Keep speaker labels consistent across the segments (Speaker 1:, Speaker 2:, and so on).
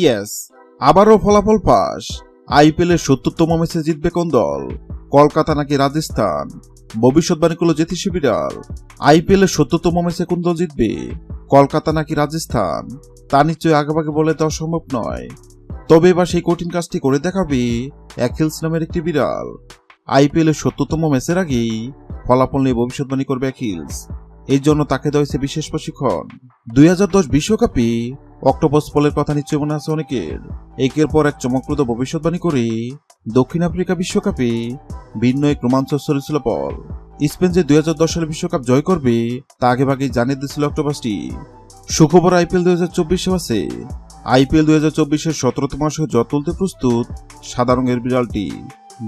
Speaker 1: Yes আবারও ফলাফল pass. আইপিএলের সত্তরতম ম্যাচে জিতবে কোন দল? কলকাতা নাকি রাজস্থান? ভবিষ্যৎবাণী করল জ্যোতিষ বিড়াল আইপিএলের সত্তরতম ম্যাচে কোন দল জিতবে? কলকাতা নাকি রাজস্থান? তা নিশ্চয়ই আগেভাগে বলে দেওয়া সম্ভব নয়। তবে এবার সেই কঠিন কাজটি করে দেখাবে অ্যাকিলস নামের একটি বিড়াল। আইপিএলের সত্তরতম ম্যাচের আগেই ফলাফল নিয়ে ভবিষ্যৎবাণী করবে অ্যাকিলস এই জন্য তাকে দেওয়া হয়েছে বিশেষ প্রশিক্ষণ। দুই বিশ্বকাপে অক্টোপাস পলের কথা নিশ্চয় মনে আছে অনেকের। একের পর এক চমকপ্রদ ভবিষ্যৎবাণী করে, দক্ষিণ আফ্রিকা বিশ্বকাপে ভিন্ন এক রোমাঞ্চ ছিল পল স্পেন যে দুই সালে বিশ্বকাপ জয় করবে, তা আগে ভাগেই জানিয়ে দিয়েছিল অক্টোপাসটি। সুখবর আইপিএল দুই হাজার চব্বিশে আছে আইপিএল দুই হাজার চব্বিশের সতেরোতম মাসে জট তুলতে প্রস্তুত সাদা রঙের বিড়ালটি।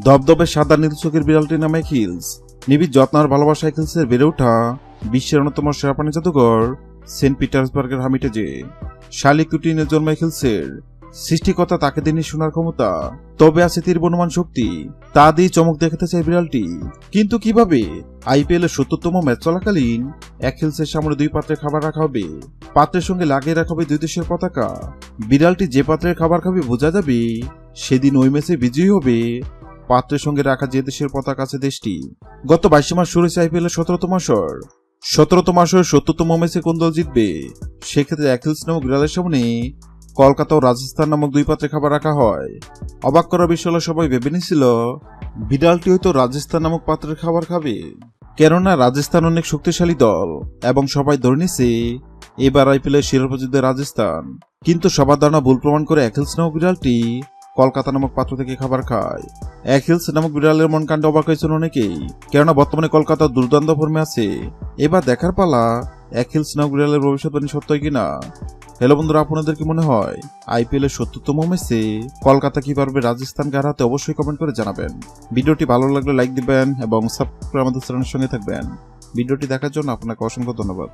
Speaker 1: দবদবে সাদা নীলচকের বিড়ালটির নামে হিলস। নিবিড় যত্ন আর ভালোবাসা হিলসের বেড়ে ওঠা বিশ্বের অন্যতম সেরা প্রাণী জাদুঘর সেন্ট পিটার্সবার্গের হামিটেজে। শালিক কুটিনের জন্ম হিলসের সৃষ্টিকর্তা তাকে দিনই শোনার ক্ষমতা। তবে আছে তীর বনমান শক্তি। তা দিয়ে চমক দেখাতে চায় বিড়ালটি। কিন্তু কীভাবে? আইপিএল এর সত্তরতম ম্যাচ চলাকালীন এক হিলসের সামনে দুই পাত্রে খাবার রাখা হবে। পাত্রের সঙ্গে লাগিয়ে রাখা হবে দুই দেশের পতাকা। বিড়ালটি যে পাত্রের খাবার খাবে বোঝা যাবে, সেদিন ওই ম্যাচে বিজয়ী হবে। পাত্রের সঙ্গে রাখা যে দেশের পতাকা আছে দেশটি। গত বাইশে মাস শুরু হয়েছে আইপিএল এর সতেরোতম আসর। সতেরোতম আসরের সত্তরতম ম্যাচে কোন দল জিতবে? সেক্ষেত্রে অ্যাকিলস নামক বিড়ালের সামনে কলকাতা ও রাজস্থান নামক দুই পাত্রে খাবার রাখা হয়। অবাক করা বিষয় সবাই ভেবে নিছিল বিড়ালটি হয়তো রাজস্থান নামক পাত্রের খাবার খাবে। কেননা, রাজস্থান অনেক শক্তিশালী দল এবং সবাই ধরে নিছে এবার আইপিএলের শিরোপা জিতবে রাজস্থান। কিন্তু সবার ধারণা ভুল প্রমাণ করে অ্যাকিলস নামক বিড়ালটি কলকাতা নামক পাত্র থেকে খাবার খায়। অ্যাকিলস নামক বিড়ালের মন কাণ্ড অবাক হয়েছিল অনেকেই। কেননা বর্তমানে কলকাতা দুর্দান্ত ফর্মে আছে। এবার দেখার পালা অ্যাকিলস নামক বিড়ালের ভবিষ্যৎবাণী সত্যই কিনা? হ্যালো বন্ধুরা, আপনাদের কি মনে হয়? আইপিএল এর সত্তরতম ম্যাচে কলকাতা কি পারবে রাজস্থানকে হারাতে অবশ্যই কমেন্ট করে জানাবেন। ভিডিওটি ভালো লাগলে লাইক দিবেন এবং সাবস্ক্রাইব আমাদের চ্যানেলের সঙ্গে থাকবেন। ভিডিওটি দেখার জন্য আপনাকে অসংখ্য ধন্যবাদ।